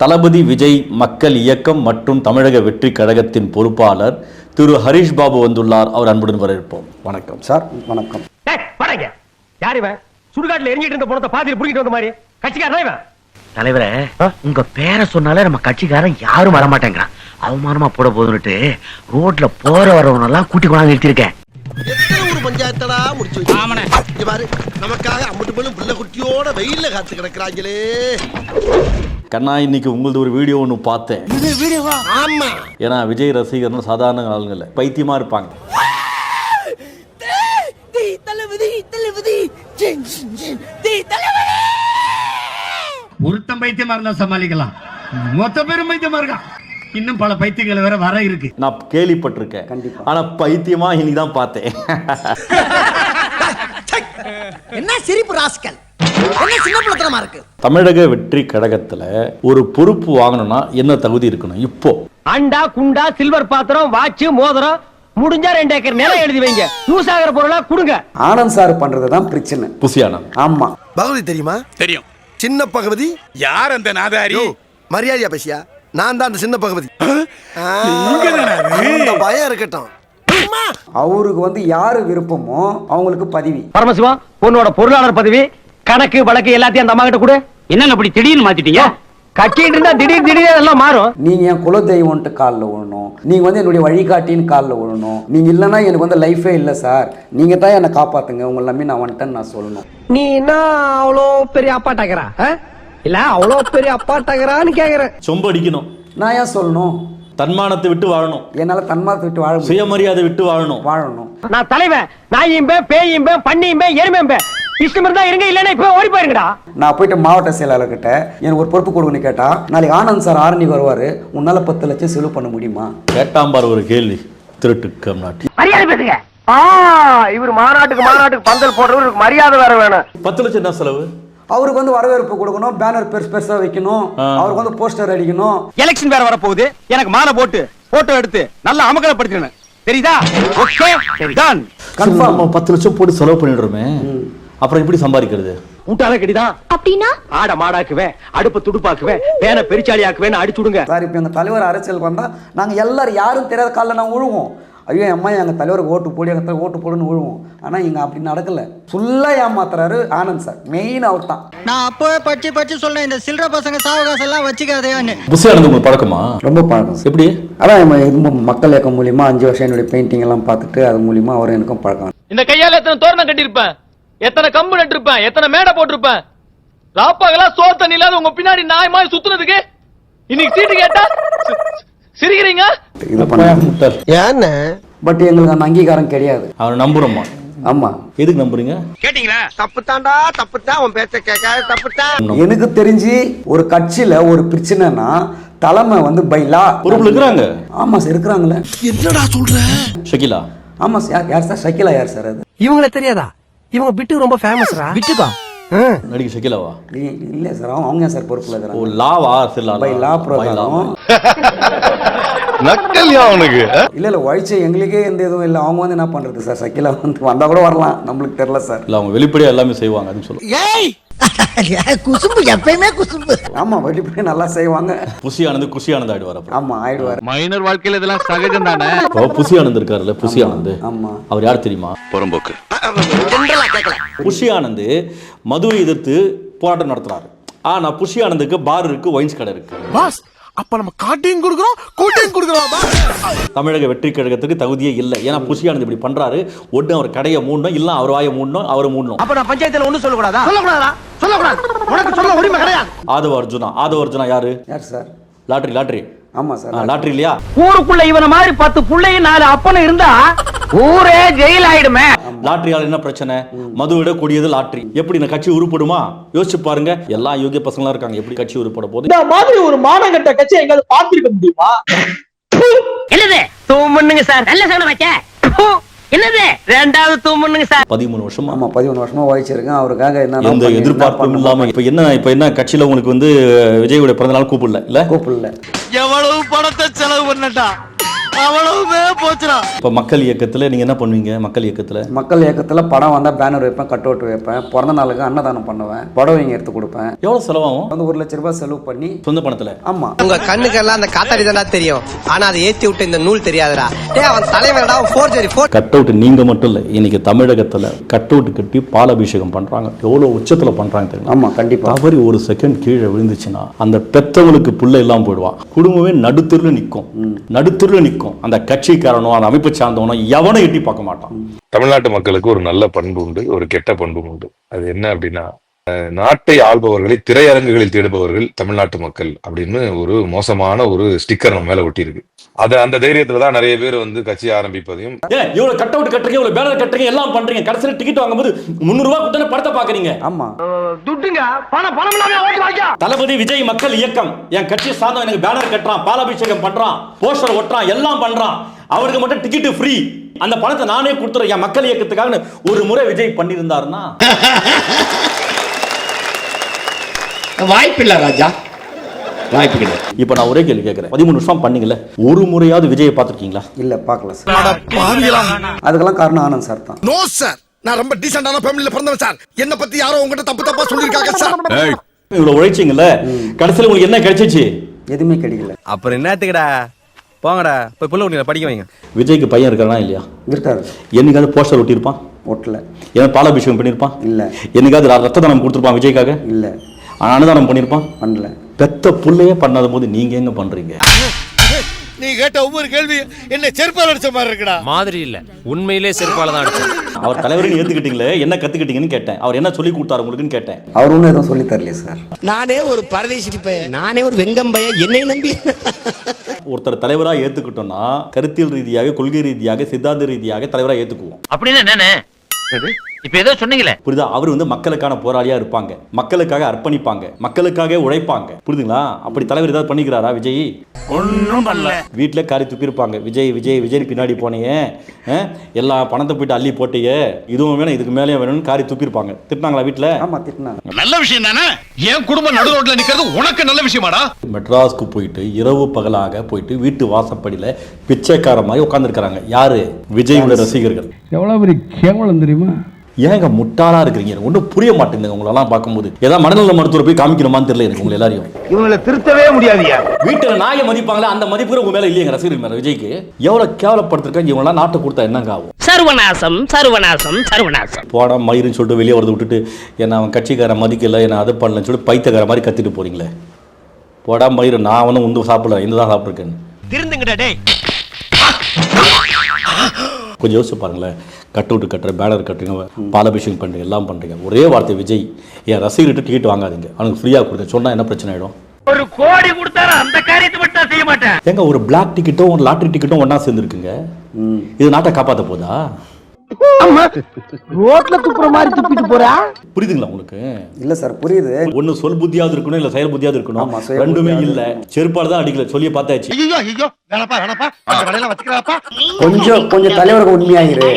தளபதி விஜய் மக்கள் இயக்கம் மற்றும் தமிழக வெற்றி கழகத்தின் பொறுப்பாளர் திரு ஹரிஷ் பாபு வந்துள்ளார். அவர் அன்புடன் வரவேற்போம். வணக்கம் சார். வணக்கம். டேய், வாடங்க யார் இவன்? சுடுகாட்டுல எரிஞ்சிட்டு இருந்த பணத்தை பாதியில் புடிக்கிட்டு வந்த மாதிரி. கட்சிக்காரன் இவன்? தலைவரே உங்க பேரை சொன்னாலே நம்ம கட்சிக்காரன் யாரும் வர மாட்டேங்கிறான் அவமானமா போட போதுன்னுட்டு ரோட்ல போற வரவங்க எல்லாம் கூட்டி கொண்டாந்து நிறுத்திருக்கேன் பஞ்சாயத்தடா முடிச்சு நமக்காக அம்பட்டு பெண்ணும் பிள்ளை குட்டியோட வெயில்ல காத்து கிடக்குறாங்களே. கண்ணா இன்னைக்கு உங்களது ஒரு வீடியோ ஒன்று பார்த்தேன். ஆமா. ஏன்னா விஜய் ரசிகர்னு சாதாரண ஆளுங்க இல்லை பைத்தியமா இருப்பாங்க. ஒருத்தன் பைத்தியமா இருந்தா சமாளிக்கலாம். மொத்த பேரும் பைத்தியமா இருக்கான் இன்னும் பல பைத்தியங்கள் வேற வர இருக்கு. நான் கேள்விப்பட்டிருக்கேன். கண்டிப்பா. ஆனா பைத்தியமா இன்னைக்கு தான் பார்த்தேன் என்ன சிரிப்பு ராஸ்கல்? தமிழக வெற்றி கழகத்துல ஒரு பொறுப்பு வாங்கணும்னா என்ன தகுதி இருக்கணும்? இப்போ. அண்டா குண்டா சில்வர் பாத்திரம் வாட்ச் மோதிரம் முடிஞ்சா ரெண்டு ஏக்கர் நிலம் எழுதி வைங்க. யூஸ் ஆகிற பொருளா கொடுங்க. ஆனந்த் சார் பண்றது தான் பிரச்சனை. புசியானம் ஆமா. பகவதி தெரியுமா? தெரியும். சின்ன பகவதி? யார் அந்த நாதாரி? மரியாதையா பேசியா? நான் தான் அந்த சின்ன பகவதி. அந்த பயம் இருக்கட்டும். அம்மா! அவருக்கு வந்து யாரு விருப்பமோ அவங்களுக்கு பதவி. பரமசிவம் உன்னோட பொருளாளர் பதவி கணக்கு வழக்கு எல்லாத்தையும் அந்த அம்மா கிட்ட கொடு. என்னங்க அப்படி திடீர்னு மாத்திட்டீங்க? கட்டிட்டு இருந்தா திடீர் திடீர் எல்லாம் மாறும். நீங்க என் குலதெய்வம்ன்ட்டு காலில் விழணும் நீங்க வந்து என்னுடைய வழிகாட்டின்னு காலில் விழணும் நீங்க இல்லைன்னா எனக்கு வந்து லைஃபே இல்லை சார் நீங்க தான் என்னை காப்பாத்துங்க. உங்களை நம்பி நான் வந்துட்டேன்னு நான் சொல்லணும். நீ என்ன அவ்வளோ பெரிய அப்பாட்டாக்கிறா இல்ல அவ்வளோ பெரிய அப்பாட்டாக்கிறான்னு கேக்குற. சொம்பு அடிக்கணும். நான் ஏன் சொல்லணும்? தன்மானத்தை விட்டு வாழணும். என்னால தன்மானத்தை விட்டு வாழ முடியும். சுயமரியாதை விட்டு வாழணும். வாழணும். நான் தலைவன். நாயும்பேன் பேயும்பேன் பண்ணியும்பேன் எருமையும்பேன் இஷ்டம் இருந்தா இருங்க இல்லைன்னா இப்ப ஓடி போயிருங்கடா. நான் போயிட்டு மாவட்ட செயலாளர்கிட்ட எனக்கு ஒரு பொறுப்பு கொடுங்கன்னு கேட்டா நாளைக்கு ஆனந்த் சார் ஆரணிக்கு வருவாரு உன்னால பத்து லட்சம் செலவு பண்ண முடியுமா? கேட்டாம்பார் ஒரு கேள்வி. திருட்டுக்கம் நாட்டி மரியாதை பேசுங்க. ஆ இவர் மாநாட்டுக்கு மாநாட்டுக்கு பந்தல் போடுறவருக்கு மரியாதை வேற வேணும். பத்து லட்சம் என்ன செலவு? அவருக்கு வந்து வரவேற்பு கொடுக்கணும் பேனர் பெருசு பெருசா வைக்கணும் அவருக்கு வந்து போஸ்டர் அடிக்கணும். எலெக்ஷன் வேற வரப்போகுது. எனக்கு மாலை போட்டு போட்டோ எடுத்து நல்லா அமகலப்படுத்தினேன் தெரியுதா? Okay done. நம்ம பத்து லட்சம் போட்டு செலவு பண்ணிடுறோமே. அப்புறம் எப்படி சம்பாதிக்கிறது? முட்டாள கடிதான் அப்படின்னா? ஆட மாடாக்குவேன் அடுப்ப துடுப்பாக்குவேன் வேன பெருச்சாளி ஆக்குவேன் அடிச்சு விடுங்க சார் இப்போ எங்கள் தலைவர் அரசியலுக்கு வந்தால் நாங்கள் எல்லாரும் யாரும் தெரியாத காலில் நாங்கள் விழுவோம். ஐயோ அம்மா எங்கள் தலைவருக்கு ஓட்டு போடு எங்கள் தலைவர் ஓட்டு போடுன்னு விழுவோம். ஆனால் இங்கே அப்படி நடக்கல. ஃபுல்லாக ஏமாத்துறாரு ஆனந்த் சார். மெயின் அவர் தான். நான் அப்பவே பச்சு பச்சு சொன்னேன் இந்த சில்லற பசங்க சாவகாசம் எல்லாம் வச்சுக்காதேன்னு புசியானது உங்களுக்கு பழக்கமா? ரொம்ப பழக்கம். எப்படி? அதான் மக்கள் இயக்கம் மூலியமா அஞ்சு வருஷம் என்னுடைய பெயிண்டிங் எல்லாம் பார்த்துட்டு அது மூலியமா அவர் எனக்கும் பழக்கம். இந்த கையால எத்தனை தோரணம் கட்டியிருப்பேன்? எத்தனை கம்பு நட்டிருப்பேன் எத்தனை மேடை போட்டிருப்பேன்? ராப்பாகலாம் சோறு தண்ணி இல்லாத உங்க பின்னாடி நாய் மாதிரி சுத்துனதுக்கு இன்னைக்கு சீட்டு கேட்டா சிரிக்கிறீங்க? இது பண்ண முட்டாள். ஏன்னு? பட் எங்களுக்கு அந்த அங்கீகாரம் கிடையாது. அவனை நம்புறோமா? ஆமாம் எதுக்கு நம்புறீங்க? கேட்டீங்களா? தப்பு தாண்டா தப்பு தான் உன் பேச்ச கேட்க தப்பு தான் எனக்கு தெரிஞ்சு ஒரு கட்சியில ஒரு பிரச்சனைனா தலைமை வந்து பைலா பொறுப்புல இருக்கிறாங்க. ஆமா சார் இருக்கிறாங்களே. என்னடா சொல்ற? ஷகிலா ஆமா சார் யார் யார் சார்? ஷக்கிலா யார் சார் அது? இவங்கள தெரியாதா? இவங்க பிட்டு ரொம்ப ஃபேமஸ்ரா பிட்டுக்கா? நடிகை ஷகிலாவா இல்ல சார் அவங்க அவங்க ஏன் சார் பொறுப்புல ஓ இருக்கிறாங்க லாவா சரி பை லா பிரகாரம் நக்கல்யா அவனுக்கு இல்ல இல்ல உழைச்ச எங்களுக்கே எந்த இதுவும் இல்லை. அவங்க வந்து என்ன பண்றது சார்? சக்கிலா வந்து வந்தா கூட வரலாம். நம்மளுக்கு தெரியல சார். இல்ல அவங்க வெளிப்படையா எல்லாமே செய்வாங்க அதுன்னு சொல்லுவாங்க ஏய்! குசும்பு எப்பயுமே குசும்பு? ஆமா வெளிப்படையா நல்லா செய்வாங்க. புசி ஆனந்த் குஷி ஆனந்த் ஆயிடுவார் ஆமா ஆயிடுவாரு. மைனர் வாழ்க்கையில இதெல்லாம் சகஜம் தானே? இப்போ புசி ஆனந்த் இருக்காருல்ல புசி ஆனந்த் ஆமா. அவர் யார் தெரியுமா? புறம்போக்கு. ஜென்ரலா கேட்கல புஷி ஆனந்த் மதுவை எதிர்த்து போராட்டம் நடத்துறாரு. ஆனா புஷி ஆனந்துக்கு பார் இருக்கு ஒயின்ஸ் கடை இருக்கு. பாஸ் அப்ப நம்ம காட்டையும் கொடுக்குறோம் கூட்டையும் கொடுக்குறோம் தமிழக வெற்றி கழகத்துக்கு தகுதியே இல்லை. ஏன்னா புஷி ஆனந்த் இப்படி பண்றாரு. ஒன்று அவர் கடையை மூடணும் இல்ல அவர் வாயை மூடணும் அவர் மூடணும். அப்ப நான் பஞ்சாயத்துல ஒண்ணும் சொல்லக்கூடாதா? சொல்லக்கூடாதா சொல்லக்கூடாது. உனக்கு சொல்ல உரிமை கிடையாது. ஆதவ அர்ஜுனா. ஆதவ அர்ஜுனா யாரு? யார் சார்? Lottery lottery. ஆமா சார் லாட்ரி இல்லையா? ஊருக்குள்ள இவன மாதிரி பத்து புள்ளையும் நாலு அப்பனும் இருந்தா ஊரே ஜெயில் ஆயிடுமே லாட்ரியால என்ன பிரச்சனை? மதுவிட கூடியது லாட்ரி எப்படி இந்த கட்சி உருப்படுமா? யோசிச்சு பாருங்க. எல்லா யோகிய பசங்களா இருக்காங்க. எப்படி கட்சி உருப்பட போகுது? இந்த மாதிரி ஒரு மானகட்ட கட்சி எங்காவது பார்த்திருக்க முடியுமா? என்னது? தூமண்ணுங்க சார். நல்ல சகனம் வச்ச என்னது? ரெண்டாவது தூமண்ணுங்க சார். பதிமூணு வருஷமா? ஆமா பதிமூணு வருஷமா உழைச்சிருக்கேன். அவருக்காக என்ன எந்த எதிர்பார்ப்பும் இல்லாம இப்ப என்ன இப்ப என்ன கட்சியில உங்களுக்கு வந்து விஜயோட பிறந்த நாள் கூப்பிடல இல்ல? கூப்பிடல. எவ்வளவு பணத்தை செலவு பண்ணட்டா? அவ்வளவுமே போச்சுடா. இப்போ மக்கள் இயக்கத்துல நீங்க என்ன பண்ணுவீங்க? மக்கள் இயக்கத்துல? மக்கள் இயக்கத்தில் படம் வந்தால் பேனர் வைப்பேன் கட் அவுட் வைப்பேன். பிறந்த நாளுக்கு அன்னதானம் பண்ணுவேன் புடவைங்க எடுத்து கொடுப்பேன். எவ்வளவு செலவாகும்? வந்து ஒரு லட்ச ரூபாய் செலவு பண்ணி சொந்த பணத்துல? ஆமாம் உங்க கண்ணுக்கெல்லாம் அந்த காத்தாடி தானா தெரியும். ஆனா அதை ஏத்தி விட்டு இந்த நூல் தெரியாதுடா. டேய் அவன் தலைவன்டா ஃபோர்ஜரி ஃபோர் கட் அவுட் நீங்க மட்டும் இல்லை இன்னைக்கு தமிழகத்துல கட் அவுட் கட்டி பாலாபிஷேகம் பண்றாங்க. எவ்வளவு உச்சத்துல பண்றாங்க தெரியுமா? ஆமாம் கண்டிப்பாக தவறி ஒரு செகண்ட் கீழே விழுந்துச்சுன்னா அந்த பெத்தவனுக்கு புள்ள இல்லாம போயிடுவான். குடும்பமே நடுத்தெருல நிற்கும் நடுத்தெருல நிற்கும் அந்த கட்சிக்காரனோ அந்த அமைப்பு சார்ந்தவனோ எவனும் எட்டி பார்க்க மாட்டான். தமிழ்நாட்டு மக்களுக்கு ஒரு நல்ல பண்பு உண்டு ஒரு கெட்ட பண்பு உண்டு. அது என்ன அப்படின்னா நாட்டை ஆள்பவர்களை திரையரங்குகளில் தேடுபவர்கள் தமிழ்நாட்டு மக்கள் அப்படின்னு ஒரு மோசமான ஒரு ஸ்டிக்கர் நம்ம மேல ஒட்டியிருக்கு. அது அந்த தைரியத்துல தான் நிறைய பேர் வந்து கட்சி ஆரம்பிப்பதையும் ஏன்? இவ்வளவு கட் அவுட் கட்டுறீங்க இவ்வளவு பேனர் கட்டுறீங்க எல்லாம் பண்றீங்க. கடைசியில் டிக்கெட் வாங்கும்போது முந்நூறு ரூபாய் கொடுத்தா படத்தை பாக்குறீங்க ஆமாம் துட்டுங்க. பணம் பணம் தளபதி விஜய் மக்கள் இயக்கம். என் கட்சி சார்ந்தவன் எனக்கு பேனர் கட்டுறான் பாலாபிஷேகம் பண்றான் போஸ்டர் ஒட்டுறான் எல்லாம் பண்றான். அவருக்கு மட்டும் டிக்கெட் ஃப்ரீ அந்த பணத்தை நானே கொடுத்துறேன் என் மக்கள் இயக்கத்துக்காக ஒரு முறை விஜய் பண்ணியிருந்தாருன்னா? வாய்ப்பு இல்ல ராஜா. வாய்ப்பு கிடையாது இப்போ நான் ஒரே கேள்வி கேட்கறேன். பதிமூணு வருஷம் பண்ணீங்கல்ல ஒரு முறையாவது விஜயை பார்த்துருக்கீங்களா? இல்லை பார்க்கல சார். அதுக்கெல்லாம் காரணம் ஆனந்த் சார் தான். நோ சார் நான் ரொம்ப டீசென்டான ஃபேமிலில பிறந்தவன் சார். என்ன பத்தி யாரோ உங்ககிட்ட தப்பு தப்பா சொல்லிருக்காங்க சார். இவ்வளவு உழைச்சிங்கல்ல கடைசியில் உங்களுக்கு என்ன கிடைச்சிச்சு? எதுவுமே கிடைக்கல. அப்புறம் என்னத்துக்குடா? போங்கடா போய் புள்ள குட்டிகளை படிக்க வைங்க. விஜய்க்கு பையன் இருக்கானா இல்லையா? இருக்காரு. என்னைக்காவது போஸ்டர் ஒட்டியிருப்பான்? ஒட்டல. ஏன்னா பாலாபிஷேகம் பண்ணியிருப்பான்? இல்ல. என்னைக்காவது ரத்த தானம் கொடுத்துருப்பான் விஜய்க்காக? இல்லை. அன்னதானம் பண்ணியிருப்பான் பண்ணல. பெத்த புள்ளையே பண்ணாத போது நீங்க எங்க பண்றீங்க? நீ கேட்ட ஒவ்வொரு கேள்வி என்ன செருப்பால் அடிச்ச மாதிரி இருக்குடா. மாதிரி இல்ல. உண்மையிலே செருப்பால தான் அடிச்சேன். அவர் தலைவரின் ஏத்துக்கிட்டீங்களே என்ன கத்துக்கிட்டீங்கன்னு கேட்டேன். அவர் என்ன சொல்லி கொடுத்தாரு உங்களுக்குன்னு கேட்டேன். அவர் ஒன்றும் எதுவும் சொல்லி தரலையே சார். நானே ஒரு பரதேசி பையன். நானே ஒரு வெங்கம் பையன் என்னை நம்பி. ஒருத்தர் தலைவரா ஏத்துக்கிட்டோம்னா கருத்தியல் ரீதியாக கொள்கை ரீதியாக சித்தாந்த ரீதியாக தலைவரா ஏத்துக்குவோம். அப்படின்னு என்னன்னு இப்ப ஏதோ சொன்னீங்களே. புரியுதா? அவர் வந்து மக்களுக்கான போராளியா இருப்பாங்க. மக்களுக்காக அர்ப்பணிப்பாங்க. மக்களுக்காக உழைப்பாங்க. புரியுதுங்களா? அப்படி தலைவர் ஏதாவது பண்ணிக்கிறாரா விஜய்? ஒன்றும் பண்ணல. வீட்டில் காரி துப்பியிருப்பாங்க. விஜய் விஜய் விஜய் பின்னாடி போனீங்க. அஹ், எல்லா பணத்தை போயிட்டு அள்ளி போட்டீங்க. இதுவும் வேணும் இதுக்கு மேலே வேணும்னு காரி துப்பியிருப்பாங்க. திட்டினாங்களா வீட்டில் ஆமாம் திட்டினாங்க. நல்ல விஷயம் தானே? என் குடும்பம் நடு ரோட்ல நிக்கிறது உனக்கு நல்ல விஷயமாடா. மெட்ராஸ்க்கு போயிட்டு இரவு பகலாக போயிட்டு வீட்டு வாசப்படியில் பிச்சைக்கார மாதிரி உட்காந்துருக்காங்க யாரு? விஜயோட ரசிகர்கள். எவ்வளவு பெரிய கேவலம் தெரியுமா? ஏங்க முட்டாளா இருக்கிறீங்க? எனக்கு ஒன்றும் புரிய மாட்டேங்குது உங்களெல்லாம் பார்க்கும்போது. ஏதாவது மனநல மருத்துவரை போய் காமிக்கணுமான்னு தெரியல எனக்கு உங்களை எல்லாரையும். இவங்களை திருத்தவே முடியாதுயா? வீட்டில் நாயை மதிப்பாங்களே அந்த மதிப்பு உங்க மேல இல்லையங்க ரசிகர்கள் மேல விஜய்க்கு. எவ்வளவு கேவலப்படுத்திருக்காங்க இவங்களாம் நாட்டை கொடுத்தா என்னங்க ஆகும்? சர்வநாசம் சர்வநாசம் சர்வநாசம். போடா மயிருன்னு சொல்லிட்டு வெளியே வரது விட்டுட்டு என்ன அவன் கட்சிக்காரன் மதிக்கல என்ன அதை பண்ணலன்னு சொல்லிட்டு பைத்தியக்கார மாதிரி கத்திட்டு போறீங்களே. போடா மயிறு நான் வந்து உந்து சாப்பிடல இந்த தான் சாப்பிட்ருக்கேன் திருந்துங்கடா டேய். கொஞ்சம் யோசிச்சு பாருங்களேன். கட் அவுட் கட்டுற பேனர் கட்டுறீங்க பாலாபிஷேகம் பண்ணுறீங்க எல்லாம் பண்ணுறீங்க ஒரே வார்த்தை விஜய் என் ரசிகர்கிட்ட டிக்கெட் வாங்காதீங்க. அவனுக்கு ஃப்ரீயாக கொடுங்க. சொன்னால் என்ன பிரச்சனை ஆகிடும் ஒரு கோடி கொடுத்தாலும் அந்த காரியத்தை மட்டும் செய்ய மாட்டேன். ஏங்க ஒரு பிளாக் டிக்கெட்டும் ஒரு லாட்ரி டிக்கெட்டும் ஒன்றா சேர்ந்துருக்குங்க. இது நாட்டை காப்பாற்ற போதா? ரோட்ல துப்புற மாதிரி துப்பிட்டு போறா? புரியுதுங்களா உங்களுக்கு? இல்லை சார் புரியுது. ஒண்ணு சொல் புத்தியாவது இருக்கணும் இல்ல செயல் புத்தியாவது இருக்கணும். ஆமா, ரெண்டுமே இல்ல. செருப்பால தான் அடிக்கல சொல்லியே பார்த்தாச்சு. ஐயோ ஐயோ வேணப்பா வேணப்பா. அந்த கடையில வச்சுக்கிறாப்பா கொஞ்சம் கொஞ்சம் தலைவருக்கு உண்மையாயிரு.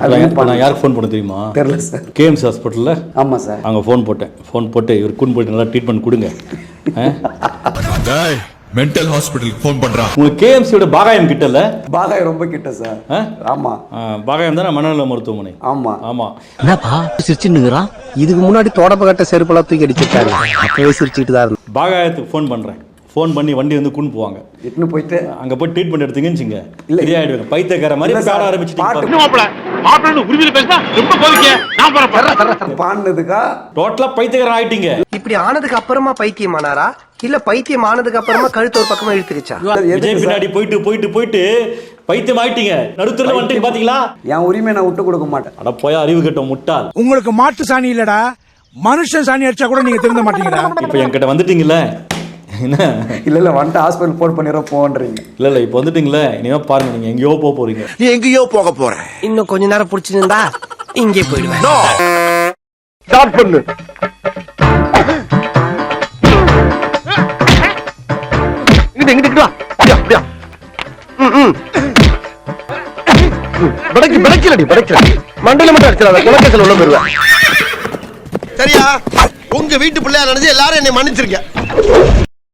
நான் யாருக்கு ஃபோன் பண்ண தெரியுமா? தெரில சார். ஹாஸ்பிட்டல்ல ஆமாம் சார். அங்க ஃபோன் போட்டேன். ஃபோன் போட்டு இவர் கூன் போயிட்டு நல்லா ட்ரீட்மெண்ட் கொடுங்க? மென்டல் ஹாஸ்பிட்டலுக்கு போன் பண்றான் உங்களுக்கு கேஎம்சியோட பாகாயம் கிட்டல? பாகாய் ரொம்ப கிட்ட சார். ஆ? ஆமாம் ஆ, பாகாயம் தானே மனநல மருத்துவமனை? ஆமாம் ஆமா. என்னப்பா? சிரிச்சுன்னுங்கிறான் இதுக்கு முன்னாடி தொடப்ப கட்ட செருப்பெல்லாம் தூக்கி அடிச்சிருக்காரு. அப்பவே சிரிச்சுட்டு தான் இருந்தான். பாகாயத்துக்கு ஃபோன் பண்றேன். ஃபோன் பண்ணி வண்டி வந்து கூன் போவாங்க. இட்டுன்னு போயிட்டு. அங்க போய் ட்ரீட்மெண்ட் எடுத்தீங்கன்னு வச்சுங்க. இல்ல. சரியாயிடுவாங்க பைத்தியக்கார மாதிரி பேட போறேன் பாடினதுக்கா? டோட்டலா பைத்தியக்காரன் ஆயிட்டீங்க. இப்படி ஆனதுக்கு அப்புறமா பைத்தியம் ஆனாரா இல்ல பைத்தியம் ஆனதுக்கு அப்புறமா கழுத்து ஒரு பக்கமா இழுத்துக்கிச்சா விஜய்? பின்னாடி போயிட்டு போயிட்டு போயிட்டு பைத்தியம் ஆயிட்டீங்க. நடுத்தர வந்துட்டு பாத்தீங்களா? என் உரிமையை நான் விட்டு கொடுக்க மாட்டேன். அட போய் அறிவு கட்ட முட்டாள். உங்களுக்கு மாட்டு சாணி இல்லடா. மனுஷன் சாணி அடிச்சா கூட நீங்க திருந்த மாட்டீங்கடா. இப்போ என்கிட்ட வந்துட்டீங்கல்ல? என்ன? இல்லை இல்லை வந்துட்டு ஹாஸ்பிட்டல் ஃபோன் பண்ணிடுறோம் போன்றீங்க. இல்ல இல்ல இப்போ வந்துட்டீங்களே இனிமே பாருங்க நீங்க எங்கேயோ போக போறீங்க. நீ எங்கேயோ போக போற. இன்னும் கொஞ்ச நேரம் புடிச்சிருந்தா இங்கே போயிடுவேன். ஸ்டார்ட் பண்ணு. அப்படியா அப்படியா ம், ம். மண்டையில மட்டும் அடிச்சிடாத குணக்கத்தில் உள்ள போயிருவேன். சரியா? உங்க வீட்டு பிள்ளையா நினைச்சு எல்லாரும் என்னை மன்னிச்சிருக்க